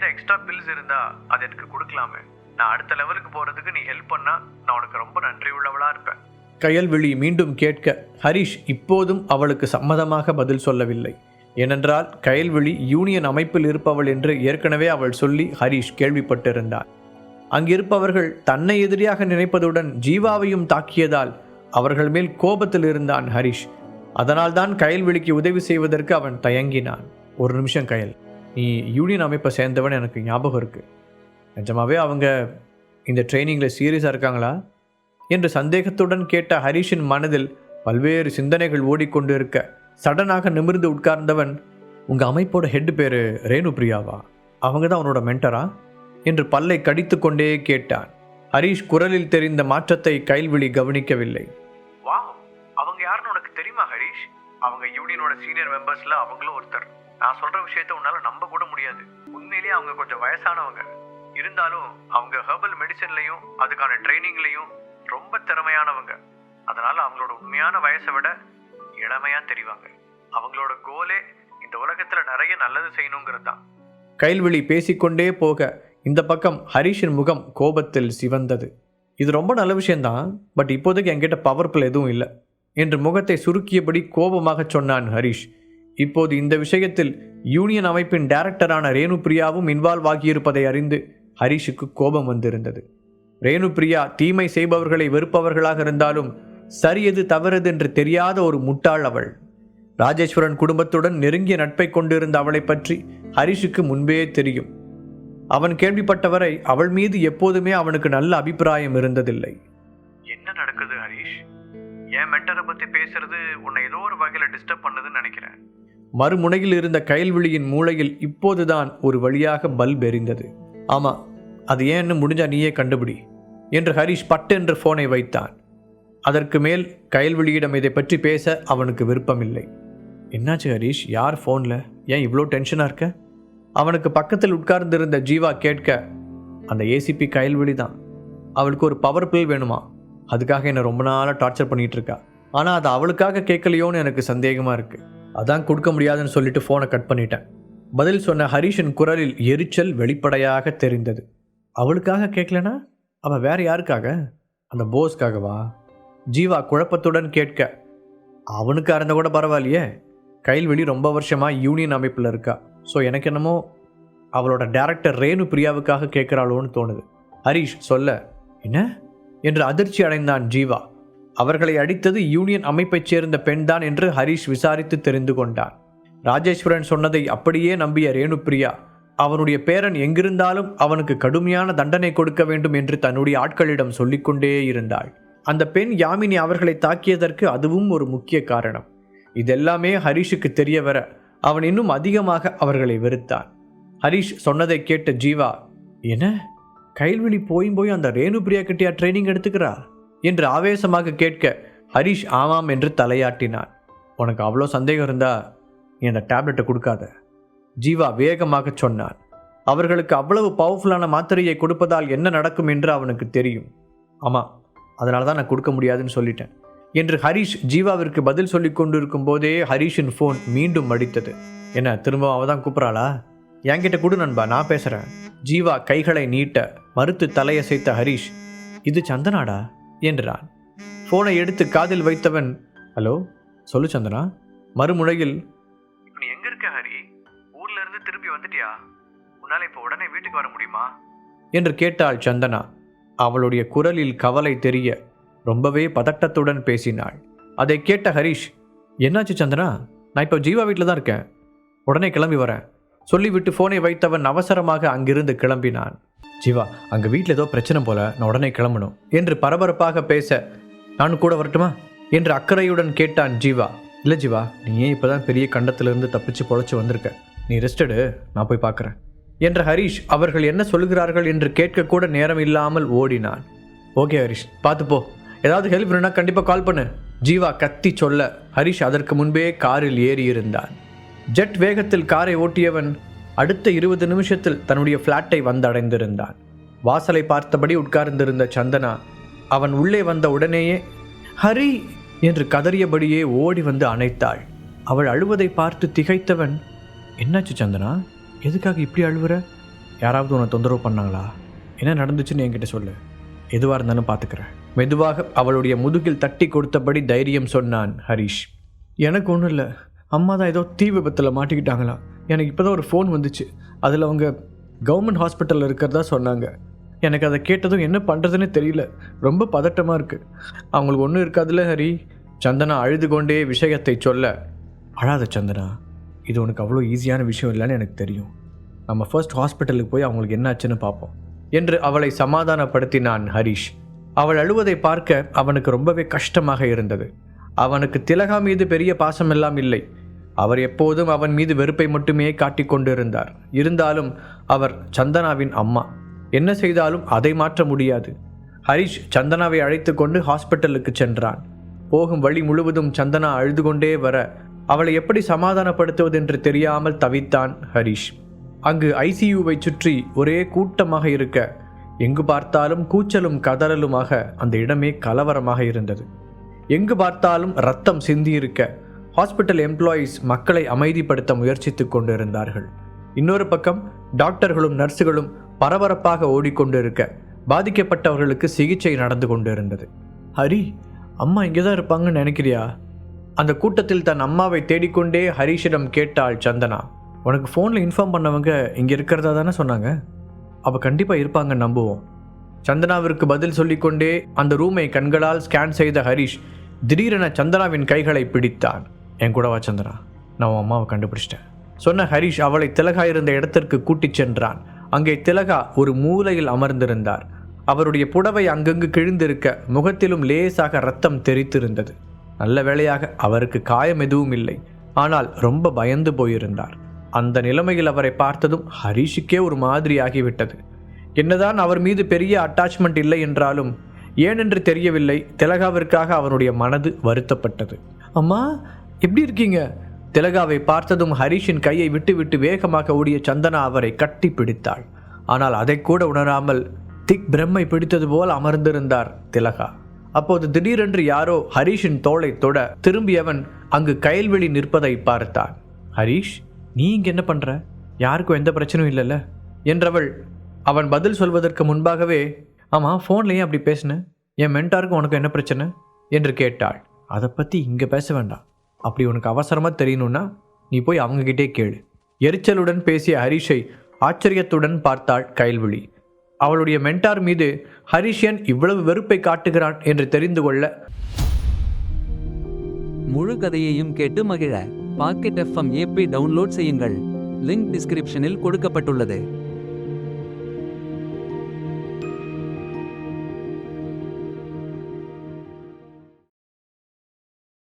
உன்கிட்ட extra bills இருந்தா அது எனக்கு கொடுக்கலாமே. நான் அடுத்த லெவலுக்கு போறதுக்கு நீ ஹெல்ப் பண்ணா நான் உனக்கு ரொம்ப நன்றி உள்ளவளா இருப்பேன். கயல்விழி மீண்டும் கேட்க ஹரிஷ் இப்போதும் அவளுக்கு சம்மதமாக பதில் சொல்லவில்லை. ஏனென்றால் கயல்விழி யூனியன் அமைப்பில் இருப்பவள் என்று ஏற்கனவே அவள் சொல்லி ஹரிஷ் கேள்விப்பட்டிருந்தார். அங்கிருப்பவர்கள் தன்னை எதிரியாக நினைப்பதுடன் ஜீவாவையும் தாக்கியதால் அவர்கள் மேல் கோபத்தில் இருந்தான் ஹரிஷ். அதனால்தான் கயல்விழிக்கு உதவி செய்வதற்கு அவன் தயங்கினான். ஒரு நிமிஷம் கயல். நீ யூனியன் அமைப்பை சேர்ந்தவன் எனக்கு ஞாபகம் இருக்குது நிஜமாகவே அவங்க இந்த ட்ரைனிங்கில் சீரியஸாக இருக்காங்களா? என்று சந்தேகத்துடன் கேட்ட ஹரிஷின் மனதில் பல்வேறு சிந்தனைகள் ஓடிக்கொண்டு இருக்க சடனாக நிமிர்ந்து உட்கார்ந்தவன் உங்கள் அமைப்போட ஹெட் பேர் ரேணு பிரியாவா அவங்க தான் அவனோட மென்டரா என்று பல்லை கடித்து கொண்டே கேட்டான். ஹரிஷ் குரலில் தெரிந்த மாற்றத்தை கைல்விழி கவனிக்கவில்லை. வாவ் அவங்க யாருன்னு உனக்கு தெரியுமா ஹரிஷ்? அவங்க யூனியனோட சீனியர் மெம்பர்ஸில் அவங்களும் ஒருத்தர். நான் சொல்ற விஷயத்த உன்னால நம்ப கூட முடியாது. உண்மையிலேயே அவங்க கொஞ்சம் வயசானவங்க. இருந்தாலும் அவங்க ஹெர்பல் மெடிசன்லயும் அதுக்கான ட்ரைனிங்லயும் ரொம்ப திறமையானவங்க. அதனால அவங்களோட உண்மையான வயசை விட இளமையா தெரிவாங்க. அவங்களோட கோலே இந்த உலகத்துல நிறைய நல்லது செய்யணுங்கிறது தான். கைல்விழி பேசிக்கொண்டே போக இந்த பக்கம் ஹரிஷின் முகம் கோபத்தில் சிவந்தது. இது ரொம்ப நல்ல விஷயம்தான் பட் இப்போதைக்கு என்கிட்ட பவர்ஃபுல் எதுவும் இல்லை. என்று முகத்தை சுருக்கியபடி கோபமாக சொன்னான் ஹரிஷ். இப்போது இந்த விஷயத்தில் யூனியன் அமைப்பின் டைரக்டரான ரேணுபிரியாவும் இன்வால்வ் ஆகியிருப்பதை அறிந்து ஹரிஷுக்கு கோபம் வந்திருந்தது. ரேணுபிரியா தீமை செய்பவர்களை வெறுப்பவர்களாக இருந்தாலும் சரி எது தவறது என்று தெரியாத ஒரு முட்டாள் அவள். ராஜேஸ்வரன் குடும்பத்துடன் நெருங்கிய நட்பை கொண்டிருந்த அவளை பற்றி ஹரிஷுக்கு முன்பே தெரியும். அவன் கேள்விப்பட்டவரை அவள் மீது எப்போதுமே அவனுக்கு நல்ல அபிப்பிராயம் இருந்ததில்லை. என்ன நடக்குது ஹரிஷ்? என் மென்டரை பத்தி பேசுறது உன்னை ஏதோ ஒரு வகையில டிஸ்டர்ப் பண்ணுதுன்னு நினைக்கிறேன். மறுமுனையில் இருந்த கயல்விழியின் மூளையில் இப்போதுதான் ஒரு வழியாக பல்ப் எரிந்தது ஆமா அது ஏன்னு முடிஞ்சா நீயே கண்டுபிடி என்று ஹரிஷ் பட்டென்று போனை வைத்தான். அதற்கு மேல் கயல்விழியிடம் இதை பற்றி பேச அவனுக்கு விருப்பமில்லை. என்னாச்சு ஹரிஷ் யார் ஃபோனில் ஏன் இவ்வளோ டென்ஷனாக இருக்க? அவனுக்கு பக்கத்தில் உட்கார்ந்திருந்த ஜீவா கேட்க அந்த ஏசிபி கயல்விழி தான். அவளுக்கு ஒரு பவர் பில் வேணுமா? அதுக்காக என்னை ரொம்ப நாளாக டார்ச்சர் பண்ணிகிட்ருக்கா இருக்கா. ஆனால் அது அவளுக்காக கேட்கலையோன்னு எனக்கு சந்தேகமாக இருக்குது அதான் கொடுக்க முடியாதுன்னு சொல்லிட்டு ஃபோனை கட் பண்ணிட்டேன். பதில் சொன்ன ஹரிஷின் குரலில் எரிச்சல் வெளிப்படையாக தெரிந்தது. அவளுக்காக கேட்கலனா அவள் வேற யாருக்காக? அந்த போஸ்க்காகவா ஜீவா குழப்பத்துடன் கேட்க அவனுக்காக இருந்தால் கூட பரவாயில்லையே? கைல்வெளி ரொம்ப வருஷமாக யூனியன் அமைப்பில் இருக்கா? ஸோ எனக்கு என்னமோ அவளோட டேரக்டர் ரேணு பிரியாவுக்காக கேட்குறாளோன்னு தோணுது. ஹரிஷ் சொல்ல என்ன? என்று அதிர்ச்சி அடைந்தான் ஜீவா. அவர்களை அடித்தது யூனியன் அமைப்பைச் சேர்ந்த பெண்தான் என்று ஹரிஷ் விசாரித்து தெரிந்து கொண்டான். ராஜேஸ்வரன் சொன்னதை அப்படியே நம்பிய ரேணுப்ரியா அவனுடைய பேரன் எங்கிருந்தாலும் அவனுக்கு கடுமையான தண்டனை கொடுக்க வேண்டும் என்று தன்னுடைய ஆட்களிடம் சொல்லிக்கொண்டே இருந்தாள். அந்த பெண் யாமினி அவர்களை தாக்கியதற்கு அதுவும் ஒரு முக்கிய காரணம். இதெல்லாமே ஹரிஷுக்கு தெரிய வர அவன் இன்னும் அதிகமாக அவர்களை வெறுத்தான். ஹரிஷ் சொன்னதை கேட்ட ஜீவா என்ன? கைல்வெளி போயும் போய் அந்த ரேணுபிரியா கிட்டியா ட்ரைனிங் எடுத்துக்கிறா என்று ஆவேசமாக கேட்க ஹரிஷ் ஆமாம் என்று தலையாட்டினான். உனக்கு அவ்வளோ சந்தேகம் இருந்தா நீ அந்த டேப்லெட்டை கொடுக்காத. ஜீவா வேகமாக சொன்னான். அவர்களுக்கு அவ்வளவு பவர்ஃபுல்லான மாத்திரையை கொடுப்பதால் என்ன நடக்கும் என்று அவனுக்கு தெரியும். ஆமாம் அதனால தான் நான் கொடுக்க முடியாதுன்னு சொல்லிட்டேன் என்று ஹரிஷ் ஜீவாவிற்கு பதில் சொல்லி கொண்டிருக்கும் போதே ஹரிஷின் ஃபோன் மீண்டும் அடித்தது. என்ன திரும்ப அவ தான் கூப்பிட்றாளா? என்கிட்ட கொடு நண்பா நான் பேசுகிறேன் ஜீவா கைகளை நீட்ட மறுத்து தலையசைத்த ஹரிஷ் இது சந்தனாடா? என்றான். ஃபோனை எடுத்து காதில் வைத்தவன் ஹலோ சொல்லு சந்தனா மறுமுனையில் இப்போ நீ எங்க இருக்க ஹரி? ஊர்ல இருந்து திரும்பி வந்துட்டியா? உன்னால இப்போ உடனே வீட்டுக்கு வர முடியுமா? என்று கேட்டாள் சந்தனா. அவளுடைய குரலில் கவலை தெரிய ரொம்பவே பதட்டத்துடன் பேசினாள். அதை கேட்ட ஹரிஷ் என்னாச்சு சந்தனா? நான் இப்போ ஜீவா வீட்டில் தான் இருக்கேன். உடனே கிளம்பி வரேன். சொல்லிவிட்டு ஃபோனை வைத்தவன் அவசரமாக அங்கிருந்து கிளம்பினான். ஜீவா அங்கே வீட்டில் ஏதோ பிரச்சனை போல நான் உடனே கிளம்பணும் என்று பரபரப்பாக பேச நான் கூட வரட்டுமா? என்று அக்கறையுடன் கேட்டான் ஜீவா. இல்லை ஜீவா நீ ஏன் இப்போ தான் பெரிய கண்டத்திலிருந்து தப்பிச்சு பொழைச்சி வந்திருக்க? நீ ரெஸ்டடு நான் போய் பார்க்குறேன் என்ற ஹரிஷ் அவர்கள் என்ன சொல்கிறார்கள் என்று கேட்கக்கூட நேரம் இல்லாமல் ஓடினான். ஓகே ஹரிஷ் பார்த்துப்போ ஏதாவது ஹெல்ப் வேணும்னா கண்டிப்பாக கால் பண்ணு. ஜீவா கத்தி சொல்ல ஹரிஷ் அதற்கு முன்பே காரில் ஏறி இருந்தான் ஜெட் வேகத்தில் காரை ஓட்டியவன் அடுத்த இருபது நிமிஷத்தில் தன்னுடைய ஃப்ளாட்டை வந்தடைந்திருந்தான். வாசலை பார்த்தபடி உட்கார்ந்திருந்த சந்தனா அவன் உள்ளே வந்த உடனேயே ஹரி! என்று கதறியபடியே ஓடி வந்து அணைத்தாள். அவள் அழுவதை பார்த்து திகைத்தவன் என்னாச்சு சந்தனா? எதுக்காக இப்படி அழுவுற? யாராவது உன்னை தொந்தரவு பண்ணாங்களா? என்ன நடந்துச்சுன்னு என்கிட்ட சொல்லு. எதுவாக இருந்தாலும் பார்த்துக்கிறேன் மெதுவாக அவளுடைய முதுகில் தட்டி கொடுத்தபடி தைரியம் சொன்னான் ஹரிஷ். எனக்கு ஒன்றும் இல்லை. அம்மா தான் ஏதோ தீ விபத்தில் மாட்டிக்கிட்டாங்களாம் எனக்கு இப்போ தான் ஒரு ஃபோன் வந்துச்சு. அதில் அவங்க கவர்மெண்ட் ஹாஸ்பிட்டலில் இருக்கிறதா சொன்னாங்க. எனக்கு அதை கேட்டதும் என்ன பண்ணுறதுன்னு தெரியல. ரொம்ப பதட்டமாக இருக்குது அவங்களுக்கு ஒன்றும் இருக்காதுல்ல ஹரி. சந்தனா அழுது கொண்டே விஷயத்தை சொல்ல அழாத சந்தனா இது உனக்கு அவ்வளோ ஈஸியான விஷயம் இல்லைன்னு எனக்கு தெரியும். நம்ம ஃபர்ஸ்ட் ஹாஸ்பிட்டலுக்கு போய் அவங்களுக்கு என்னாச்சுன்னு பார்ப்போம். என்று அவளை சமாதானப்படுத்தினான் ஹரிஷ். அவள் அழுவதை பார்க்க அவனுக்கு ரொம்பவே கஷ்டமாக இருந்தது. அவனுக்கு திலகா மீது பெரிய பாசமெல்லாம் இல்லை. அவர் எப்போதும் அவன் மீது வெறுப்பை மட்டுமே காட்டிக்கொண்டிருந்தார் இருந்தாலும் அவர் சந்தனாவின் அம்மா. என்ன செய்தாலும் அதை மாற்ற முடியாது. ஹரிஷ் சந்தனாவை அழைத்து கொண்டு ஹாஸ்பிட்டலுக்கு சென்றான். போகும் வழி முழுவதும் சந்தனா அழுது கொண்டே வர அவளை எப்படி சமாதானப்படுத்துவது என்று தெரியாமல் தவித்தான் ஹரிஷ். அங்கு ஐசியூவை சுற்றி ஒரே கூட்டமாக இருக்க எங்கு பார்த்தாலும் கூச்சலும் கதறலுமாக அந்த இடமே கலவரமாக இருந்தது. எங்கு பார்த்தாலும் ரத்தம் சிந்தியிருக்க ஹாஸ்பிட்டல் எம்ப்ளாயீஸ் மக்களை அமைதிப்படுத்த முயற்சித்துக் கொண்டிருந்தார்கள். இன்னொரு பக்கம் டாக்டர்களும் நர்ஸுகளும் பரபரப்பாக ஓடிக்கொண்டிருக்க பாதிக்கப்பட்டவர்களுக்கு சிகிச்சை நடந்து கொண்டிருந்தது. ஹரி அம்மா இங்கே தான் இருப்பாங்கன்னு நினைக்கிறியா? அந்த கூட்டத்தில் தன் அம்மாவை தேடிக்கொண்டே ஹரிஷிடம் கேட்டாள் சந்தனா. உனக்கு ஃபோனில் இன்ஃபார்ம் பண்ணவங்க இங்கே இருக்கிறதா தானே சொன்னாங்க? அவள் கண்டிப்பாக இருப்பாங்க நம்புவோம். சந்தனாவிற்கு பதில் சொல்லிக்கொண்டே அந்த ரூமை கண்களால் ஸ்கேன் செய்த ஹரிஷ் திடீரென சந்தனாவின் கைகளை பிடித்தான். என் கூட வா நான் உன் அம்மாவை கண்டுபிடிச்சிட்டேன். சொன்ன ஹரிஷ் அவளை திலகா இருந்த இடத்திற்கு கூட்டிச் சென்றான். அங்கே திலகா ஒரு மூலையில் அமர்ந்திருந்தார். அவருடைய புடவை அங்கங்கு கிழிந்திருக்க முகத்திலும் லேசாக ரத்தம் தெரித்திருந்தது. நல்ல வேளையாக அவருக்கு காயம் எதுவும் இல்லை. ஆனால் ரொம்ப பயந்து போயிருந்தார். அந்த நிலைமையில் அவரை பார்த்ததும் ஹரிஷுக்கே ஒரு மாதிரி ஆகிவிட்டது. என்னதான் அவர் மீது பெரிய அட்டாச்மெண்ட் இல்லை என்றாலும் ஏனென்று தெரியவில்லை திலகாவிற்காக அவனுடைய மனது வருத்தப்பட்டது. அம்மா எப்படி இருக்கீங்க? திலகாவை பார்த்ததும் ஹரிஷின் கையை விட்டுவிட்டு வேகமாக ஓடிய சந்தனா அவரை கட்டி பிடித்தாள். ஆனால் அதை கூட உணராமல் திக் பிரம்மை பிடித்தது போல் அமர்ந்திருந்தார் திலகா. அப்போது திடீரென்று யாரோ ஹரிஷின் தோளை தொட திரும்பியவன் அங்கு கயல்வெளி நிற்பதை பார்த்தான். ஹரிஷ் நீ இங்கே என்ன பண்ற? யாருக்கும் எந்த பிரச்சனையும் இல்லைல்ல? என்றவள் அவன் பதில் சொல்வதற்கு முன்பாகவே ஆமாம் ஃபோன்ல ஏன் அப்படி பேசினேன் என் மென்டாருக்கும் உனக்கு என்ன பிரச்சனை? என்று கேட்டாள். அதை பற்றி இங்கே பேச வேண்டாம். அப்படி உனக்கு அவசரமாக தெரியணும்னா நீ போய் அவங்ககிட்டே கேளு. எரிச்சலுடன் பேசிய ஹரிஷை ஆச்சரியத்துடன் பார்த்தாள் கயல்விழி. அவளுடைய மென்டார் மீது ஹரிஷன் இவ்வளவு வெறுப்பை காட்டுகிறான் என்று தெரிந்து கொள்ள முழு கதையையும் கேட்டு மகிழ பாக்கெட் எஃப்எம் ஏபி டவுன்லோட் செய்யுங்கள். லிங்க் டிஸ்கிரிப்ஷனில் கொடுக்கப்பட்டுள்ளது.